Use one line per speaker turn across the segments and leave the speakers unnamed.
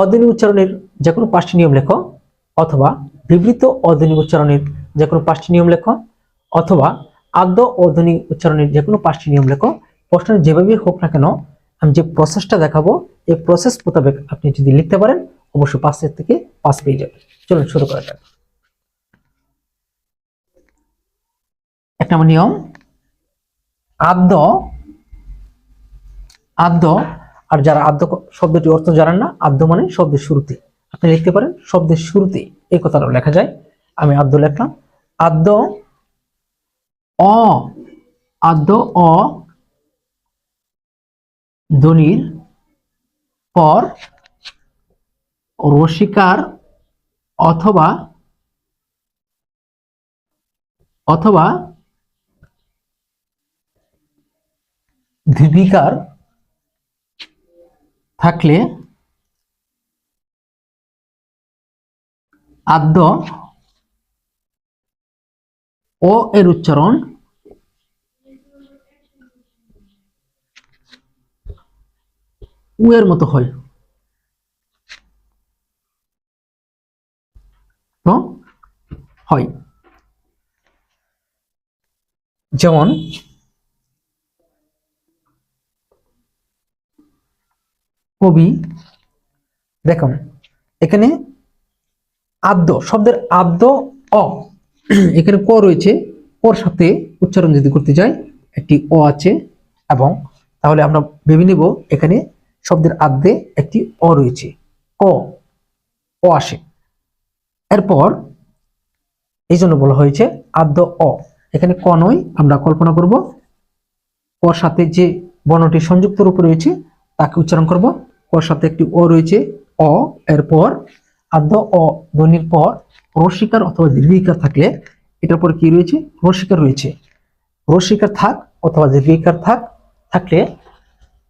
অধ্বনি উচ্চারণের যে কোনো পাঁচটি নিয়ম লেখো, অথবা বিবৃত অধ্বনি উচ্চারণের যে কোনো পাঁচটি নিয়ম লেখো, অথবা আদ্য অধ্বনি উচ্চারণের যে কোনো পাঁচটি নিয়ম লেখো। প্রশ্ন যেভাবে হোক না কেন, আমি যে প্রসেসটা দেখাবো, এই প্রসেস মোতাবেক আপনি যদি লিখতে পারেন, অবশ্যই পাঁচের থেকে পাঁচ পেয়ে যাবেন। চলুন শুরু করা যাক। এক নম্বর নিয়ম, আদ্য আদ্য আর যারা আদ্য শব্দটি অর্থ জানেন না আদ্য মানে শব্দের শুরুতে। আপনি লিখতে পারেন, শব্দের শুরুতে এই কথাটা লেখা যায়। আমি আদ্য লেখলাম। আদ্য অ আদ্য অ ধ্বনির পর রসিকার অথবা অথবা দীপিকার থাকলে আদ্য ও এর উচ্চারণ উ এর মতো হয়। তো হয়। যেমন কবি, দেখুন, এখানে আদ্য, শব্দের আদ্য অ, এখানে ক রয়েছে, কর সাথে উচ্চারণ যদি করতে যাই, একটি অ আছে, এবং তাহলে আমরা ভেবে নেব এখানে শব্দের আদ্যে একটি অ রয়েছে, ক, অ আসে। এরপর এই জন্য বলা হয়েছে আদ্য অ, এখানে ক নয়, আমরা কল্পনা করব, কর সাথে যে বর্ণটি সংযুক্ত রূপে রয়েছে, তাকে উচ্চারণ করব কর সাথে একটি ও রয়েছে, অ, এরপর আদ্য অ, ধ্বনির পর রসিকার অথবা দীর্ঘিকার থাকলে এটার পর কি রয়েছে? রসিকার রয়েছে। রসিকার থাক অথবা দীর্ঘিকার থাক থাকলে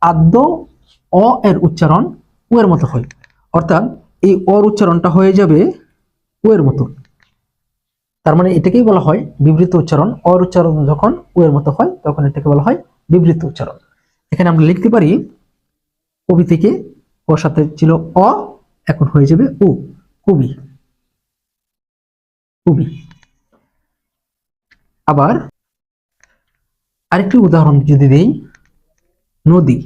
আদ্য অ এর উচ্চারণ উ এর মতো হয়। অর্থাৎ এই অর উচ্চারণটা হয়ে যাবে উ এর মতো। তার মানে এটাকেই বলা হয় বিবৃত উচ্চারণ। অর উচ্চারণ যখন উ এর মতো হয়, তখন এটাকে বলা হয় বিবৃত উচ্চারণ। এখানে আমরা লিখতে পারি কবি থেকে ওর সাথে ছিল অ, এখন হয়ে যাবে উ, কবি। কবি। আবার আরেকটি উদাহরণ যদি দেই, নদী।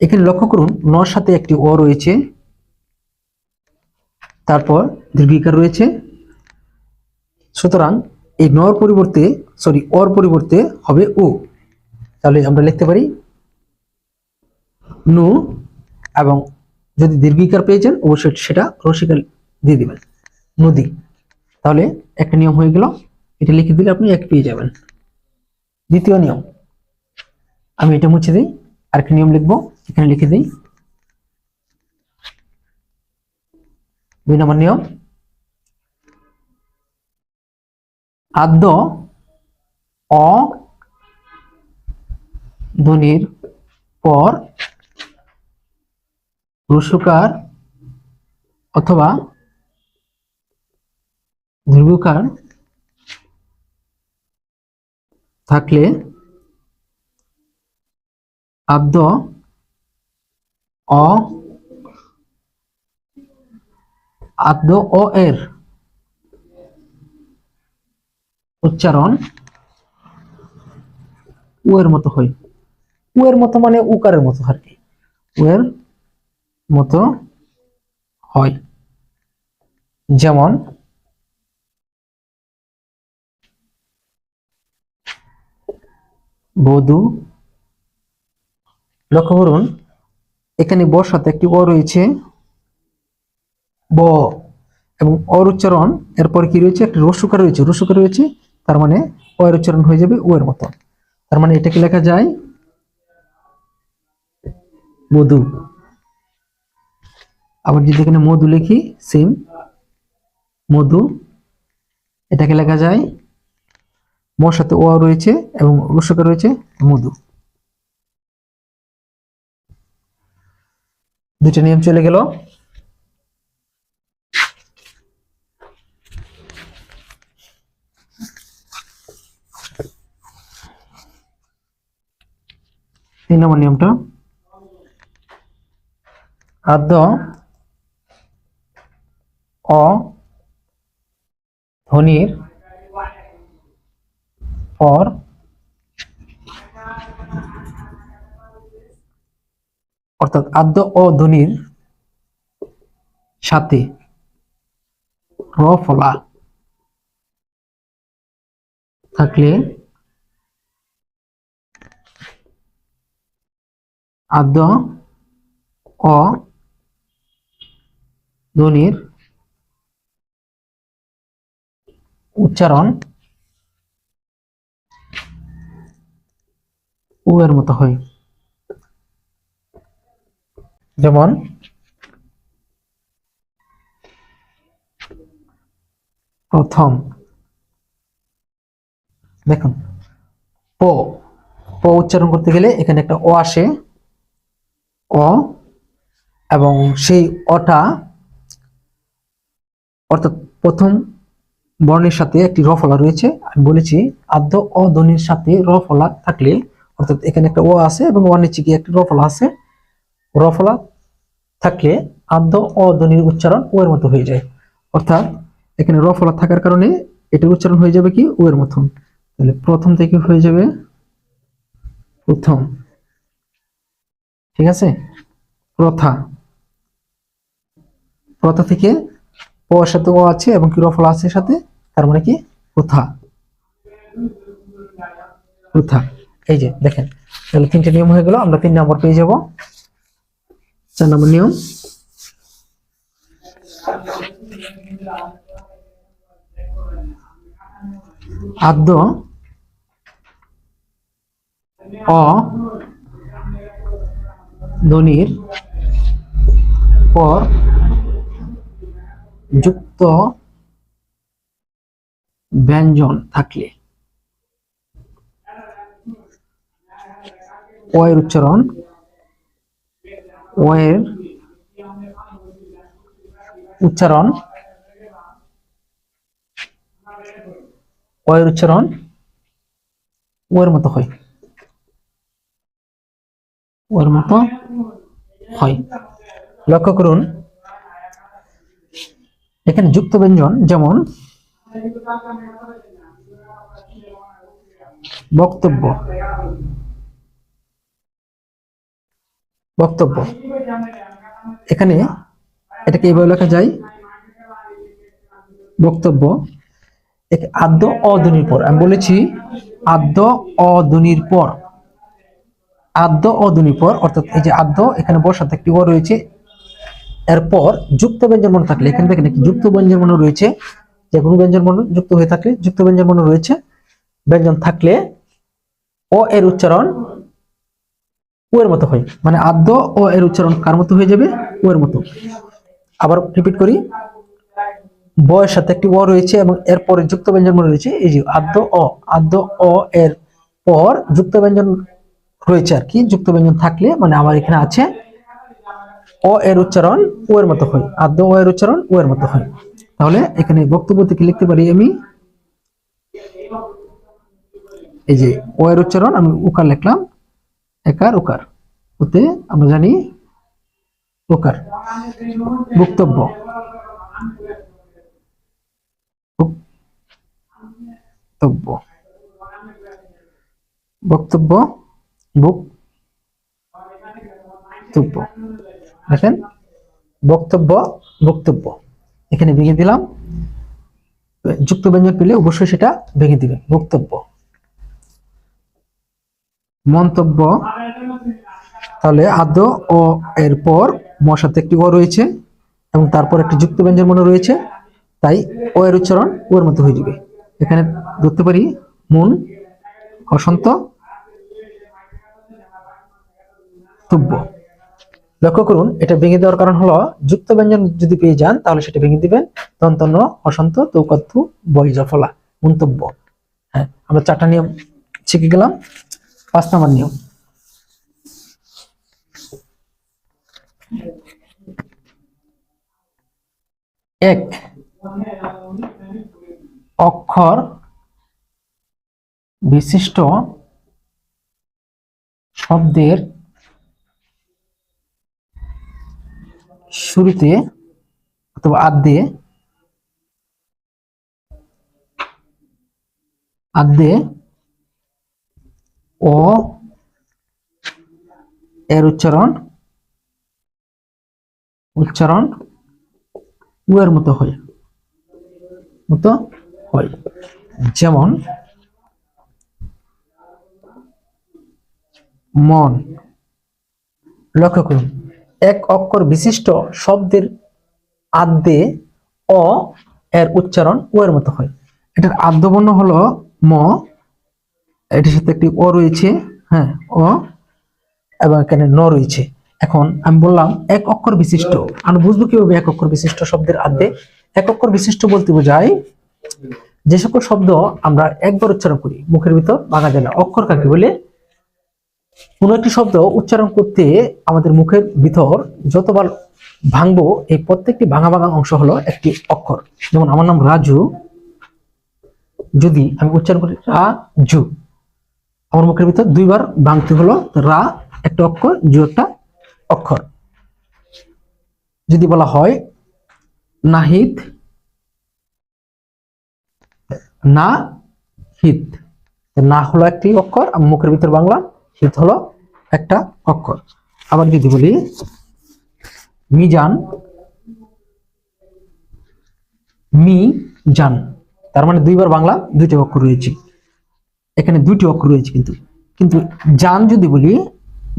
এখানে লক্ষ্য করুন, নর সাথে একটি অ রয়েছে, তারপর দীর্ঘিকার রয়েছে। সুতরাং এই নর পরিবর্তে সরি অর পরিবর্তে হবে ও তাহলে আমরা লিখতে পারি নু এবং যদি দীর্ঘিকার পেয়ে যান অবশ্যই সেটা রসিকার দিয়ে দিবেন। নদী। তাহলে একটা নিয়ম হয়ে গেল। এটা লিখে দিলে আপনি এক পেয়ে যাবেন। দ্বিতীয় নিয়ম। আমি এটা মুছে দিই, আরেকটা নিয়ম লিখব, এখানে লিখে দিই। দুই নম্বর নিয়ম। আদ্য অ ধ্বনির পর রসুকার অথবা দীর্ঘকার থাকলে আদ্য অ আদ্য ও এর উচ্চারণ উ এর মতো হয়। উ এর মতো মানে উকারের মতো আর কি। উ এর মতো হয়। যেমন, বধু, লক্ষ্য করুন, এখানে বর সাথে একটি অ রয়েছে। ব এবং অর উচ্চারণ, এরপর কি রয়েছে? একটা রসুকা রয়েছে। রসুকা রয়েছে, তার মানে অ এর উচ্চারণ হয়ে যাবে ও এর মতো। তার মানে এটাকে লেখা যায় মধু আবার যদি এখানে মধু লিখি সেম মধু, এটাকে লেখা যায় মোর সাথে ও রয়েছে এবং রসুকা রয়েছে মধু। দুইটা নিয়ম চলে গেল। তিন নম্বর নিয়মটা। আদ্য অ ধ্বনির পর অর্থাৎ আদ্য অ ধ্বনির সাথে র ফলা থাকলে আদ্য অ ধ্বনির উচ্চারণ উ এর মতো হয়। যেমন, প্রথম, দেখুন, প প উচ্চারণ করতে গেলে এখানে একটা ও আসে, অ, এবং সেই অটা অর্থাৎ প্রথম বর্ণের সাথে একটি র ফলা রয়েছে। আমি বলেছি, আদ্য অ ধ্বনির সাথে র ফলা থাকলে, অর্থাৎ এখানে একটা ও আছে এবং ওর নিচে গিয়ে একটি র ফলা আছে। র ফলা থাকলে আদ্য অ উচ্চারণ ও এর মতো হয়ে যায়। অর্থাৎ এখানে র ফলা থাকার কারণে এটার উচ্চারণ হয়ে যাবে কি? ও এর মতন। তাহলে প্রথম থেকে হয়ে যাবে প্রথম। ঠিক আছে? প্রথা। প্রথা থেকে এর সাথে ও আছে এবং কি রফলা আছে সাথে? তার মানে কি? প্রথা প্রথা এই যে, দেখেন, তাহলে তিনটে নিয়ম হয়ে গেল, আমরা তিন নম্বর পেয়ে যাব। চার নম্বর নিয়ম। আদ্য অ ধ্বনির পর যুক্ত ব্যঞ্জন থাকলে। এর উচ্চারণ। এর উচ্চারণ। এর উচ্চারণ। ও এর মতো হয়। ওর মতো হয়। লক্ষ্য করুন। এখানে যুক্ত ব্যঞ্জন যেমন বক্তব্য। বক্তব্য। এখানে এটাকে এইভাবে লেখা যায়, বক্তব্য। আদ্য অধ্বনির পর, আমি বলেছি আদ্য অধ্বনির পর। আদ্য অধ্বনির পর, অর্থাৎ এই যে আদ্য, এখানে বসাতে একটি ও রয়েছে। এরপর যুক্ত ব্যঞ্জন মনে থাকলে, এখানে দেখেন যুক্ত ব্যঞ্জন মনে রয়েছে। যে কোনো ব্যঞ্জন মনে যুক্ত হয়ে থাকলে, যুক্ত ব্যঞ্জন মনে রয়েছে, ব্যঞ্জন থাকলে ও এর উচ্চারণ ও এর মতো হয়। মানে আদ্য ও এর উচ্চারণ কার মতো হয়ে যাবে? ও এর মতো। আবার রিপিট করি। বয়ের সাথে একটি ও রয়েছে এবং এরপরে যুক্ত ব্যঞ্জন মনে রয়েছে। এই যে আদ্য অ আদ্য অ এর পর যুক্ত ব্যঞ্জন রয়েছে আর কি। যুক্ত ব্যঞ্জন থাকলে মানে আমার এখানে আছে, অ এর উচ্চারণ ও এর মতো হয়। আদ্য ও এর উচ্চারণ ও এর মতো হয়। তাহলে এখানে বক্তব্য থেকে লিখতে পারি আমি। এই যে ও এর উচ্চারণ, আমি উকার লিখলাম। একার উকার ওতে আমরা জানি উকার বক্তব্য। বক্তব্য। বক্তব্য বক্তব্য। দেখেন বক্তব্য বক্তব্য। এখানে ভেঙে দিলাম। যুক্ত ব্যঞ্জন পেলে অবশ্যই সেটা ভেঙে দিবে। বক্তব্য। মন্তব্য। তাহলে আদ্য ও এরপর মশাতে একটি অ রয়েছে এবং তারপর একটি যুক্ত ব্যঞ্জন মনে রয়েছে। তাই ও এর উচ্চারণ ও এর মতো হয়ে যাবে। এখানে ধরতে পারি মন, অসন্ত, তুব্য। লক্ষ্য করুন, এটা ভেঙে দেওয়ার কারণ হলো যুক্ত ব্যঞ্জন যদি পেয়ে যান, তাহলে সেটা ভেঙে দিবেন। দন্তন্য অসন্ত তৌকাত্তু বই জফলা মন্তব্য। হ্যাঁ আমরা চারটা নিয়ম শিখে গেলাম। পাঁচ নম্বর নিয়ম। এক, অক্ষর বিশিষ্ট শব্দের শুরুতে অথবা আদ্যে আদ্যে ও এর উচ্চারণ উচ্চারণ উ এর মতো হয় মতো হয়। যেমন, মন, লক্ষ্য করুন। এক অক্ষর বিশিষ্ট শব্দের আদ্যে অ এর উচ্চারণ ও এর মতো হয়। এটার আদ্য বর্ণ হলো ম। এটার সাথে একটি অ রয়েছে হ্যাঁ ও এবং এখানে ন রয়েছে। এখন আমি বললাম এক অক্ষর বিশিষ্ট। আমি বুঝব কীভাবে এক অক্ষর বিশিষ্ট শব্দের আদ্যে? এক অক্ষর বিশিষ্ট বলতে বোঝায় যে সকল শব্দ আমরা একবার উচ্চারণ করি, মুখের ভিতর ভাঙা যায় না। অক্ষর কাকে বলে? কোনো একটি শব্দ উচ্চারণ করতে আমাদের মুখের ভিতর যতবার ভাঙবো, এই প্রত্যেকটি ভাঙা ভাঙা অংশ হলো একটি অক্ষর। যেমন আমার নাম রাজু, যদি আমি উচ্চারণ করি রাজু, আমার মুখের ভিতর দুইবার ভাঙতে হলো রা, একটা অক্ষর, জু, একটা অক্ষর। যদি বলা হয় নাহিদ, না হিত না হলো একটি অক্ষর আমি মুখের ভিতর বাংলা হিত হলো একটা অক্ষর। আবার যদি বলি, মিজান মি জান তার মানে দুইবার বাংলা, দুইটি অক্ষর রয়েছে। এখানে দুইটি অক্ষর রয়েছে কিন্তু। কিন্তু জান যদি বলি,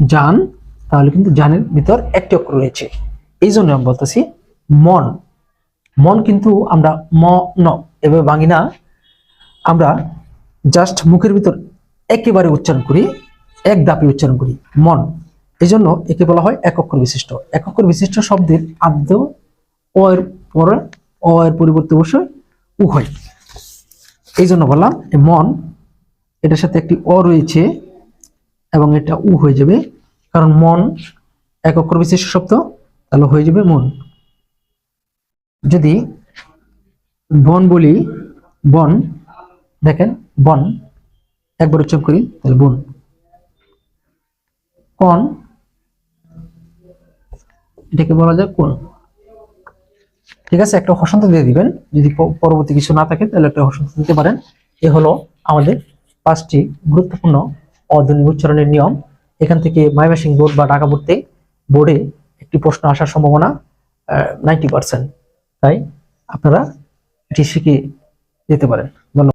জান, তাহলে কিন্তু জানের ভিতর একটি অক্ষর রয়েছে। এই জন্য আমি বলতেছি মন। মন কিন্তু আমরা ম, ন এভাবে ভাঙি না। আমরা জাস্ট মুখের ভিতর একেবারে উচ্চারণ করি এক দাপে উচ্চারণ করি, মন। এই জন্য একে বলা হয় এক অক্ষর বিশিষ্ট। এক অক্ষর বিশিষ্ট শব্দের আদ্য ও এর পরে, অ এর পরিবর্তে অবশ্যই উ হয় এই জন্য বললাম মন, এটার সাথে একটি অ রয়েছে এবং এটা উ হয়ে যাবে, কারণ মন এক অক্ষর বিশিষ্ট শব্দ, তাহলে হয়ে যাবে মন। যদি বন বলি, বন, দেখেন, বন, একবার উচ্চারণ করি, তাহলে বন। কন? এটাকে বলা যায় কোন? ঠিক আছে, একটা হসন্ত দিয়ে দিবেন। যদি পরবর্তী কিছু না থাকে, তাহলে একটা হসন্ত দিতে পারেন। এ হলো আমাদের পাঁচটি গুরুত্বপূর্ণ অধ্বনি উচ্চারণের নিয়ম। এখান থেকে মাইমাসিং বোর্ড বা ঢাকা বোর্ডে বোর্ডে একটি প্রশ্ন আসার সম্ভাবনা নাইনটি পার্সেন্ট তাই আপনারা এটি শিখে যেতে পারেন। ধন্যবাদ।